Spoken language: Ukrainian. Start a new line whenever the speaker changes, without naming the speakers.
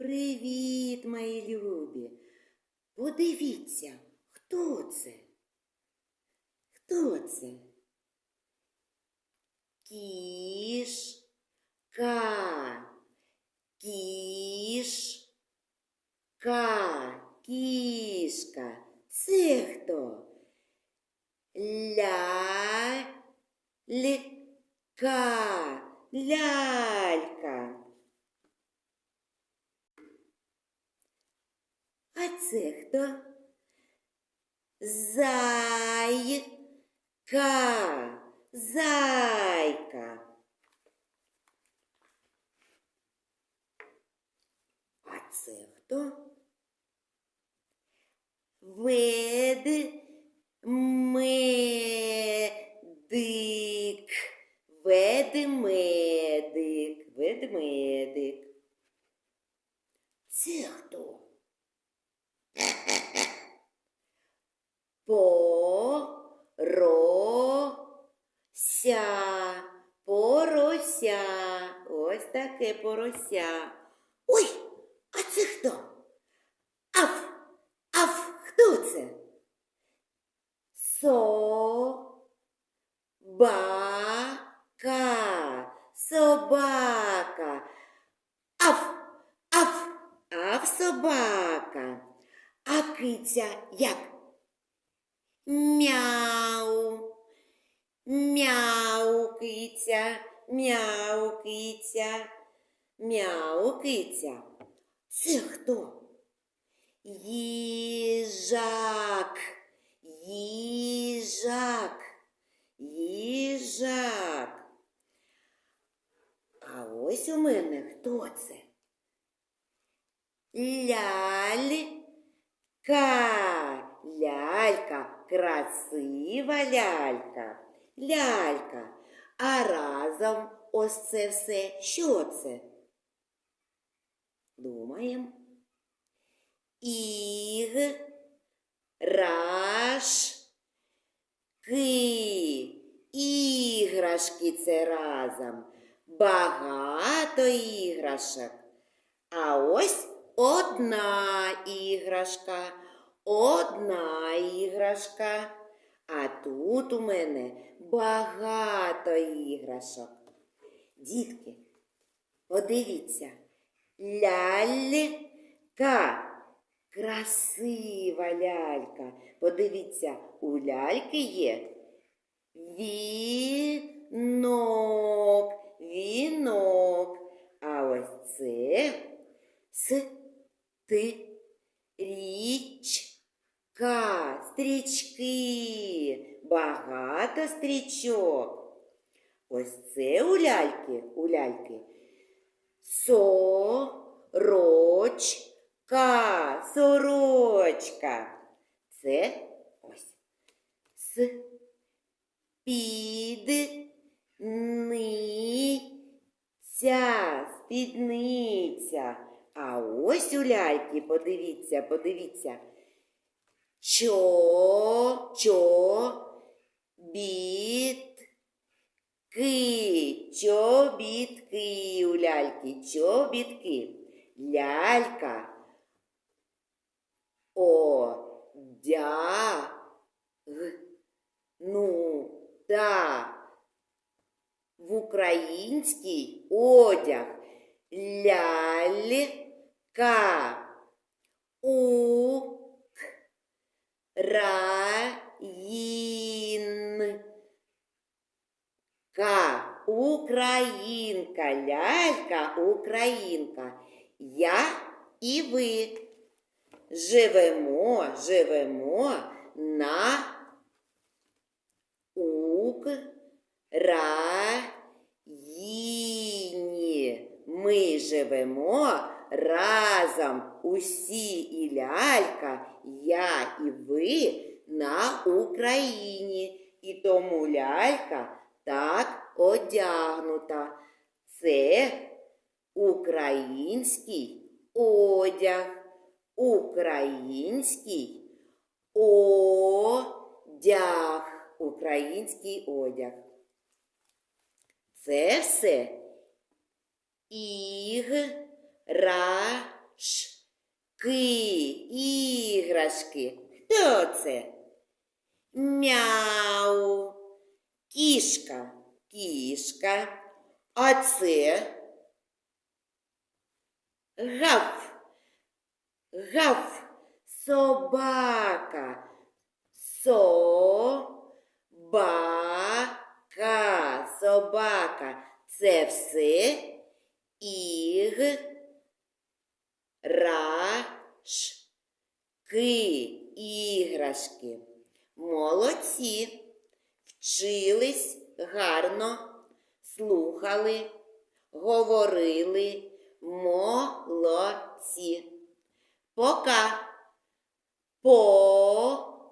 Привіт, мої любі. Подивіться, хто це? Хто це? Кішка. Кішка. Кішка. Це хто? Ля. Лька. Лялька. А це хто? Зайка. Зайка. А це хто? Ведмедик. Ведмедик. Ведмедик. Це хто? Порося. Порося. Ось таке порося. Ой, а це хто? Аф, аф, хто це? Собака. Собака. Аф, аф, аф собака. А киця як? Мяу. Мяу, киця, мяу, киця, мяу, киця. Це хто? Їжак, їжак, їжак. А ось у мене хто це? Лялька, лялька, красива лялька, лялька. А разом ось це все. Що це? Думаємо. Іг, раш, ки. Іграшки це разом. Багато іграшок. А ось одна іграшка, одна іграшка. А тут у мене багато іграшок. Дітки, подивіться, лялька. Красива лялька. Подивіться, у ляльки є вінок, вінок. А ось це с ти річка, стрічки, багато стрічок. Ось це у ляльки, у ляльки. Сорочка, сорочка. Це ось спідниця, спідниця. А ось у ляльки, подивіться, подивіться. Чо, чо, біт, Ки, чобітки у ляльки, чобітки. Лялька. О, дя, г, ну, та. В український одяг. Лялька. У, к, ра, їн. Ка, Українка, лялька, Українка. Я і ви живемо, живемо на Україні. Ми живемо разом усі і лялька, я і ви на Україні. І тому лялька так одягнута. Це український одяг. Український одяг. Український одяг. Це все іграшки. іграшки. Хто це? Мяу. Кішка. Кішка. А це гав. Гав. Собака. Собака. Собака. Це все іг. Рашки. Іграшки. Молодці. Вчились гарно, слухали, говорили. Молодці. Пока. Пока.